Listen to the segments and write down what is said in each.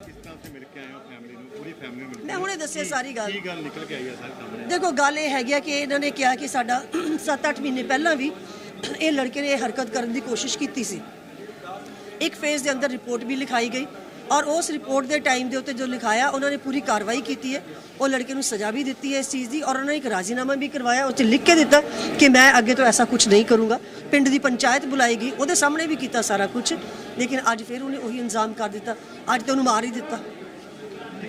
ਕਿਸ ਤਰ੍ਹਾਂ ਤੁਸੀਂ ਮਿਲ ਕੇ ਆਏ ਹੋ ਫੈਮਿਲੀ ਨੂੰ? ਪੂਰੀ ਫੈਮਿਲੀ ਨੂੰ ਮਿਲ ਕੇ ਮੈਂ ਹੁਣੇ ਦੱਸਿਆ ਸਾਰੀ ਗੱਲ। ਕੀ ਗੱਲ ਨਿਕਲ ਕੇ ਆਈ ਹੈ ਸਾਰੇ ਸਾਹਮਣੇ? ਦੇਖੋ ਗੱਲ ਇਹ ਹੈਗੀ ਆ ਕਿ ਇਹਨਾਂ ਨੇ ਕਿਹਾ ਕਿ ਸਾਡਾ 7-8 ਮਹੀਨੇ ਪਹਿਲਾਂ ਵੀ ਇਹ ਲੜਕੇ ਨੇ ਇਹ ਹਰਕਤ ਕਰਨ ਦੀ ਕੋਸ਼ਿਸ਼ ਕੀਤੀ ਸੀ। ਇੱਕ ਫੇਜ਼ ਦੇ ਅੰਦਰ ਰਿਪੋਰਟ ਵੀ ਲਿਖਾਈ ਗਈ। ਔਰ ਉਸ ਰਿਪੋਰਟ ਦੇ ਟਾਈਮ ਦੇ ਉੱਤੇ ਜੋ ਲਿਖਾਇਆ ਉਹਨਾਂ ਨੇ ਪੂਰੀ ਕਾਰਵਾਈ ਕੀਤੀ ਹੈ। ਉਹ ਲੜਕੇ ਨੂੰ ਸਜ਼ਾ ਵੀ ਦਿੱਤੀ ਹੈ ਇਸ ਚੀਜ਼ ਦੀ ਔਰ ਉਹਨਾਂ ਨੇ ਇੱਕ ਰਾਜ਼ੀਨਾਮਾ ਵੀ ਕਰਵਾਇਆ ਉਹ 'ਚ ਲਿਖ ਕੇ ਦਿੱਤਾ ਕਿ ਮੈਂ ਅੱਗੇ ਤੋਂ ਐਸਾ ਕੁਝ ਨਹੀਂ ਕਰੂੰਗਾ। ਪਿੰਡ ਦੀ ਪੰਚਾਇਤ ਬੁਲਾਈ ਗਈ ਉਹਦੇ ਸਾਹਮਣੇ ਵੀ ਕੀਤਾ ਸਾਰਾ ਕੁਝ ਲੇਕਿਨ ਅੱਜ ਫਿਰ ਉਹਨੇ ਉਹੀ ਇੰਜ਼ਾਮ ਕਰ ਦਿੱਤਾ। ਅੱਜ ਤੇ ਉਹਨੂੰ ਮਾਰ ਹੀ ਦਿੱਤਾ।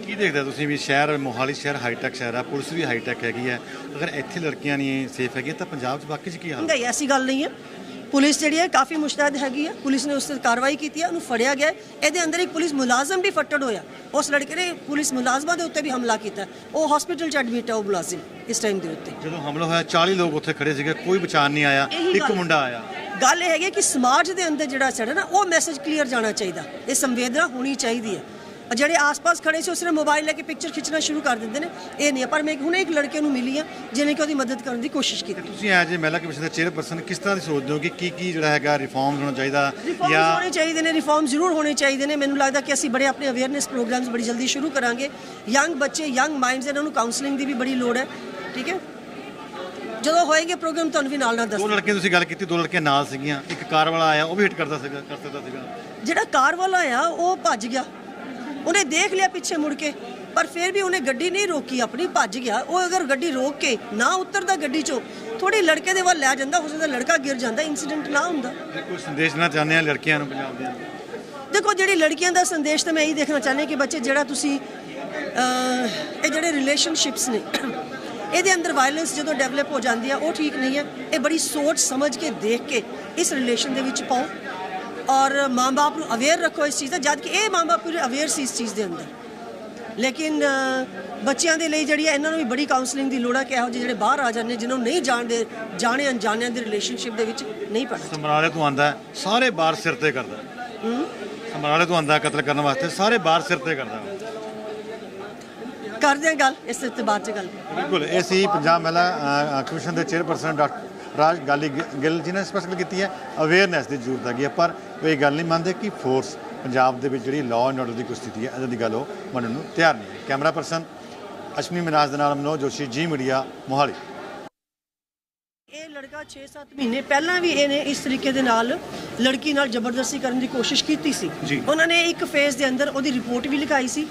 ਕੀ ਦੇਖਦੇ ਤੁਸੀਂ ਵੀ ਸ਼ਹਿਰ ਮੋਹਾਲੀ ਸ਼ਹਿਰ ਹਾਈਟੈਕ ਸ਼ਹਿਰ ਆ ਪੁਲਿਸ ਵੀ ਹਾਈਟੈਕ ਹੈਗੀ ਹੈ। ਅਗਰ ਇੱਥੇ ਲੜਕੀਆਂ ਨਹੀਂ ਸੇਫ ਹੈਗੀਆਂ ਤਾਂ ਪੰਜਾਬ 'ਚ ਬਾਕੀ 'ਚ ਕੀ ਹਾਲ? ਨਹੀਂ ਐਸੀ ਗੱਲ ਨਹੀਂ ਹੈ। ਪੁਲਿਸ ਜਿਹੜੀ ਹੈ ਕਾਫੀ ਮੁਸ਼ਤੈਦ ਹੈਗੀ ਹੈ। ਪੁਲਿਸ ਨੇ ਉਸ ਤੇ ਕਾਰਵਾਈ ਕੀਤੀ ਹੈ ਉਹਨੂੰ ਫੜਿਆ ਗਿਆ। ਇਹਦੇ ਅੰਦਰ ਇੱਕ ਪੁਲਿਸ ਮੁਲਾਜ਼ਮ ਵੀ ਫੱਟੜ ਹੋਇਆ। ਉਸ ਲੜਕੇ ਨੇ ਪੁਲਿਸ ਮੁਲਾਜ਼ਮਾਂ ਦੇ ਉੱਤੇ ਵੀ ਹਮਲਾ ਕੀਤਾ ਉਹ ਹਸਪੀਟਲ ਚ ਐਡਮਿਟ ਹੈ ਉਹ ਮੁਲਾਜ਼ਮ ਇਸ ਟਾਈਮ ਦੇ ਉੱਤੇ। ਜਦੋਂ ਹਮਲਾ ਹੋਇਆ 40 ਲੋਕ ਉੱਥੇ ਖੜੇ ਸੀਗੇ ਕੋਈ ਬਚਾਅ ਨਹੀਂ ਆਇਆ ਇੱਕ ਮੁੰਡਾ ਆਇਆ। ਗੱਲ ਇਹ ਹੈਗੀ ਕਿ ਸਮਾਜ ਦੇ ਅੰਦਰ ਜਿਹੜਾ ਚੜਾ ਨਾ ਉਹ ਮੈਸੇਜ ਕਲੀਅਰ ਜਾਣਾ ਚਾਹੀਦਾ। ਇਹ ਸੰਵੇਦਨਾ ਹੋਣੀ ਚਾਹੀਦੀ ਹੈ। ਜਿਹੜੇ ਆਸ-ਪਾਸ ਖੜੇ ਸੀ ਉਸਨੇ ਮੋਬਾਈਲ ਲੈ ਕੇ ਪਿਕਚਰ ਖਿੱਚਣਾ ਸ਼ੁਰੂ ਕਰ ਦਿੰਦੇ ਨੇ। ਇਹ ਨਹੀਂ। ਪਰ ਮੈਂ ਹੁਣੇ ਇੱਕ ਲੜਕੇ ਨੂੰ ਮਿਲੀ ਆ ਜਿਹਨੇ ਕਿ ਉਹਦੀ ਮਦਦ ਕਰਨ ਦੀ ਕੋਸ਼ਿਸ਼ ਕੀਤੀ। ਤੁਸੀਂ ਐਜ ਮਹਿਲਾ ਕਮਿਸ਼ਨ ਦੇ ਚੇਅਰਪਰਸਨ ਕਿਸ ਤਰ੍ਹਾਂ ਦੀ ਸੋਚਦੇ ਹੋ ਕਿ ਕੀ ਕੀ ਜਿਹੜਾ ਹੈਗਾ ਰਿਫਾਰਮਸ ਹੋਣਾ ਚਾਹੀਦਾ ਜਾਂ ਹੋਣੇ ਚਾਹੀਦੇ ਨੇ ਰਿਫਾਰਮ ਜ਼ਰੂਰ ਹੋਣੇ ਚਾਹੀਦੇ ਨੇ। ਮੈਨੂੰ ਲੱਗਦਾ ਕਿ ਅਸੀਂ ਬੜੇ ਆਪਣੇ ਅਵੇਅਰਨੈਸ ਪ੍ਰੋਗਰਾਮਸ ਬੜੀ ਜਲਦੀ ਸ਼ੁਰੂ ਕਰਾਂਗੇ। ਯੰਗ ਬੱਚੇ ਯੰਗ ਮਾਈਂਡਸ ਇਹਨਾਂ ਨੂੰ ਕਾਉਂਸਲਿੰਗ ਦੀ ਵੀ ਬੜੀ ਲੋੜ ਹੈ ਠੀਕ ਹੈ? ਜਦੋਂ ਹੋਏਗੇ ਪ੍ਰੋਗਰਾਮ ਤੁਹਾਨੂੰ ਵੀ ਨਾਲ ਨਾਲ ਦੱਸ ਦੋ ਲੜਕੀਆਂ ਤੁਸੀਂ ਗੱਲ ਕੀਤੀ ਦੋ ਲੜਕੀਆਂ ਨਾਲ ਸੀਗੀਆਂ। ਇੱਕ ਕਾਰ ਵਾਲਾ ਆਇਆ ਉਹ ਵੀ ਹਿੱਟ ਕਰਦਾ ਸੀਗਾ ਕਰ ਸਕਦਾ ਸੀਗਾ। ਜਿਹੜਾ ਕਾਰ ਵਾਲਾ ਆ ਉਹ ਭੱਜ ਗਿਆ। ਉਹਨੇ ਦੇਖ ਲਿਆ ਪਿੱਛੇ ਮੁੜ ਕੇ ਪਰ ਫਿਰ ਵੀ ਉਹਨੇ ਗੱਡੀ ਨਹੀਂ ਰੋਕੀ ਆਪਣੀ ਭੱਜ ਗਿਆ। ਉਹ ਅਗਰ ਗੱਡੀ ਰੋਕ ਕੇ ਨਾ ਉਤਰਦਾ ਗੱਡੀ ਚੋਂ ਥੋੜੀ ਲੜਕੇ ਦੇ ਵੱਲ ਲੈ ਜਾਂਦਾ ਹੋ ਸਕਦਾ ਲੜਕਾ ਗਿਰ ਜਾਂਦਾ ਇਨਸੀਡੈਂਟ ਨਾ ਹੁੰਦਾ। ਕੋਈ ਸੰਦੇਸ਼ ਦੇਣਾ ਚਾਹੁੰਦੇ ਆ ਲੜਕੀਆਂ ਨੂੰ ਪੰਜਾਬ ਦੀਆਂ ਦੇਖੋ ਜਿਹੜੀ ਲੜਕੀਆਂ ਦਾ ਸੰਦੇਸ਼ ਤਾਂ ਮੈਂ ਇਹੀ ਦੇਖਣਾ ਚਾਹੁੰਦੀ ਕਿ ਬੱਚੇ ਜਿਹੜਾ ਤੁਸੀਂ ਇਹ ਜਿਹੜੇ ਰਿਲੇਸ਼ਨਸ਼ਿਪਸ ਨੇ ਇਹਦੇ ਅੰਦਰ ਵਾਇਲੈਂਸ ਜਦੋਂ ਡਿਵੈਲਪ ਹੋ ਜਾਂਦੀ ਆ ਉਹ ਠੀਕ ਨਹੀਂ ਹੈ। ਇਹ ਬੜੀ ਸੋਚ ਸਮਝ ਕੇ ਦੇਖ ਕੇ ਇਸ ਰਿਲੇਸ਼ਨ ਦੇ ਵਿੱਚ ਪਾਓ। ਔਰ ਮਾਂ-ਬਾਪ ਨੂੰ ਅਵੇਅਰ ਰੱਖੋ ਇਸ ਚੀਜ਼ ਦਾ ਜਦ ਕਿ ਇਹ ਮਾਂ-ਬਾਪ ਪੂਰੇ ਅਵੇਅਰ ਸੀ ਇਸ ਚੀਜ਼ ਦੇ ਅੰਦਰ। ਲੇਕਿਨ ਬੱਚਿਆਂ ਦੇ ਲਈ ਜਿਹੜੀ ਹੈ ਇਹਨਾਂ ਨੂੰ ਵੀ ਬੜੀ ਕਾਉਂਸਲਿੰਗ ਦੀ ਲੋੜ ਹੈ ਕਿ ਇਹੋ ਜਿਹੇ ਜਿਹੜੇ ਬਾਹਰ ਆ ਜਾਂਦੇ ਜਿਨ੍ਹਾਂ ਨੂੰ ਨਹੀਂ ਜਾਣਦੇ ਜਾਣੇ ਅਣਜਾਣਿਆਂ ਦੇ ਰਿਲੇਸ਼ਨਸ਼ਿਪ ਦੇ ਵਿੱਚ ਨਹੀਂ ਪੜਨਾ ਸਮਰਾਲੇ ਤੋਂ ਆਂਦਾ ਸਾਰੇ ਬਾਹਰ ਸਿਰ ਤੇ ਕਰਦਾ ਸਮਰਾਲੇ ਤੋਂ ਆਂਦਾ ਕਤਲ ਕਰਨ ਵਾਸਤੇ ਸਾਰੇ ਬਾਹਰ ਸਿਰ ਤੇ ਕਰਦਾ ਕਰਦੇ ਹਾਂ ਗੱਲ ਇਸ ਤੇ ਬਾਅਦ ਚ ਗੱਲ। ਬਿਲਕੁਲ ਇਹ ਸੀ ਪੰਜਾਬ ਮਹਿਲਾ ਕਮਿਸ਼ਨ ਦੇ ਚੇਅਰਪਰਸਨ ਡਾਕਟਰ ਰਾਜ ਗਾਲੀ ਗਿੱਲ ਜੀ ਨੇ ਸਪੈਸ਼ਲ ਕੀਤੀ ਹੈ ਅਵੇਅਰਨੈਸ ਦੀ ਜ਼ਰੂਰਤ ਹੈਗੀ ਹੈ ਪਰ ਉਹ ਇਹ ਗੱਲ ਨਹੀਂ ਮੰਨਦੇ ਕਿ ਫੋਰਸ ਪੰਜਾਬ ਦੇ ਵਿੱਚ ਜਿਹੜੀ ਲਾਅ ਐਂਡ ਆਰਡਰ ਦੀ ਕੋਈ ਸਥਿਤੀ ਹੈ ਇਹਦੀ ਦੀ ਗੱਲ ਉਹ ਮੰਨਣ ਨੂੰ ਤਿਆਰ ਨਹੀਂ ਹੈ। ਕੈਮਰਾ ਪਰਸਨ ਅਸ਼ਮੀ ਮਿਨਾਜ ਦੇ ਨਾਲ ਮਨੋਜ ਜੋਸ਼ੀ ਜੀ ਮੀਡੀਆ ਮੋਹਾਲੀ। ਇਹ ਲੜਕਾ 6-7 ਮਹੀਨੇ ਪਹਿਲਾਂ ਵੀ ਇਹਨੇ ਇਸ ਤਰੀਕੇ ਦੇ ਨਾਲ ਲੜਕੀ ਨਾਲ ਜ਼ਬਰਦਸਤੀ ਕਰਨ ਦੀ ਕੋਸ਼ਿਸ਼ ਕੀਤੀ ਸੀ। ਉਹਨਾਂ ਨੇ ਇੱਕ ਫੇਜ਼ ਦੇ ਅੰਦਰ ਉਹਦੀ ਰਿਪੋਰਟ ਵੀ ਲਿਖਾਈ ਸੀ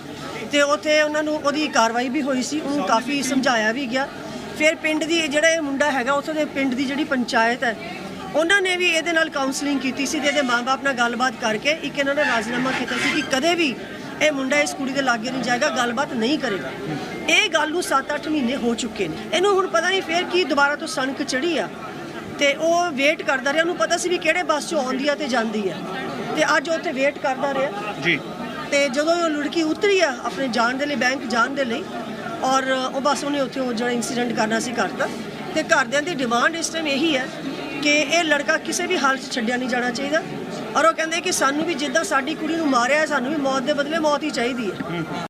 ਤੇ ਉੱਥੇ ਉਹਨਾਂ ਨੂੰ ਉਹਦੀ ਕਾਰਵਾਈ ਵੀ ਹੋਈ ਸੀ ਉਹਨੂੰ ਕਾਫੀ ਸਮਝਾਇਆ ਵੀ ਗਿਆ। ਫਿਰ ਪਿੰਡ ਦੀ ਜਿਹੜਾ ਇਹ ਮੁੰਡਾ ਹੈਗਾ ਉੱਥੋਂ ਦੇ ਪਿੰਡ ਦੀ ਜਿਹੜੀ ਪੰਚਾਇਤ ਹੈ ਉਹਨਾਂ ਨੇ ਵੀ ਇਹਦੇ ਨਾਲ ਕਾਉਂਸਲਿੰਗ ਕੀਤੀ ਸੀ ਤੇ ਇਹਦੇ ਮਾਪੇ ਨਾਲ ਗੱਲਬਾਤ ਕਰਕੇ ਇੱਕ ਇਹਨਾਂ ਨੇ ਰਾਜ਼ੀਨਾਮਾ ਕੀਤਾ ਸੀ ਕਿ ਕਦੇ ਵੀ ਇਹ ਮੁੰਡਾ ਇਸ ਕੁੜੀ ਦੇ ਲਾਗੇ ਨਹੀਂ ਜਾਏਗਾ ਗੱਲਬਾਤ ਨਹੀਂ ਕਰੇਗਾ। ਇਹ ਗੱਲ ਨੂੰ 7-8 ਮਹੀਨੇ ਹੋ ਚੁੱਕੇ ਨੇ। ਇਹਨੂੰ ਹੁਣ ਪਤਾ ਨਹੀਂ ਫੇਰ ਕੀ ਦੁਬਾਰਾ ਤੋਂ ਸਣਕ ਚੜੀ ਆ ਤੇ ਉਹ ਵੇਟ ਕਰਦਾ ਰਿਹਾ। ਉਹਨੂੰ ਪਤਾ ਸੀ ਵੀ ਕਿਹੜੇ ਬੱਸ 'ਚੋਂ ਆਉਂਦੀ ਆ ਤੇ ਜਾਂਦੀ ਆ। ਤੇ ਅੱਜ ਉਹ ਉੱਥੇ ਵੇਟ ਕਰਦਾ ਰਿਹਾ। ਜੀ। ਤੇ ਜਦੋਂ ਉਹ ਲੜਕੀ ਉਤਰੀ ਆ ਆਪਣੇ ਜਾਣ ਦੇ ਲਈ ਬੈਂਕ ਜਾਣ ਦੇ ਲਈ ਔਰ ਉਹ ਬਸ ਉਹਨੇ ਉੱਥੇ ਉਹ ਜਿਹੜਾ ਇਨਸੀਡੈਂਟ ਕਰਨਾ ਸੀ ਕਰਤਾ। ਤੇ ਘਰਦਿਆਂ ਦੀ ਡਿਮਾਂਡ ਇਸ ਟਾਈਮ ਇਹੀ ਹੈ ਕਿ ਇਹ ਲੜਕਾ ਕਿਸੇ ਵੀ ਹਾਲਤ 'ਚ ਛੱਡਿਆ ਨਹੀਂ ਜਾਣਾ ਚਾਹੀਦਾ। ਔਰ ਉਹ ਕਹਿੰਦੇ ਕਿ ਸਾਨੂੰ ਵੀ ਜਿੱਦਾਂ ਸਾਡੀ ਕੁੜੀ ਨੂੰ ਮਾਰਿਆ ਸਾਨੂੰ ਵੀ ਮੌਤ ਦੇ ਬਦਲੇ ਮੌਤ ਹੀ ਚਾਹੀਦੀ ਹੈ।